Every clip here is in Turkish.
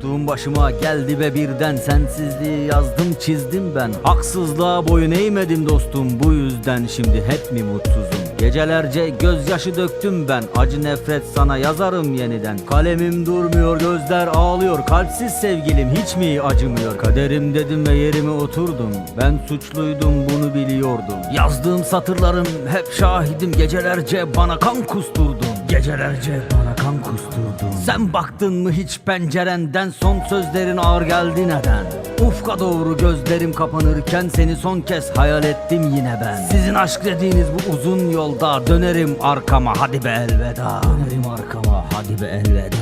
Aklım başıma geldi ve birden sensizliği yazdım çizdim ben. Haksızlığa boyun eğmedim dostum bu yüzden şimdi hep mi mutsuzum Gecelerce gözyaşı döktüm ben. Acı nefret sana yazarım yeniden. Kalemim durmuyor gözler ağlıyor. Kalpsiz sevgilim hiç mi acımıyor? Kaderim dedim ve yerime oturdum. Ben suçluydum bunu biliyordum. Yazdığım satırlarım hep şahidim. Gecelerce bana kan kusturdun. Gecelerce bana kan kusturdun. Sen baktın mı hiç pencerenden? Son sözlerin ağır geldi neden Ufka doğru gözlerim kapanırken Seni son kez hayal ettim yine ben. Sizin aşk dediğiniz bu uzun yolda Dönerim arkama hadi be elveda. Dönerim arkama hadi be elveda.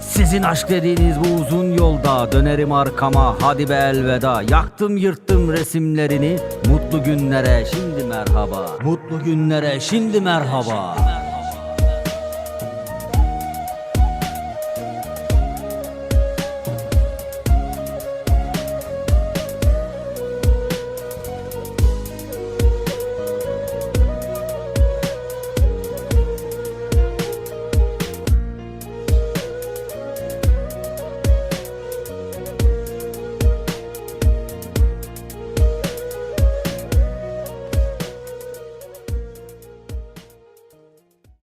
Sizin aşk dediğiniz bu uzun yolda Dönerim arkama hadi be elveda. Yaktım yırttım resimlerini. Mutlu günlere şimdi merhaba. Mutlu günlere şimdi merhaba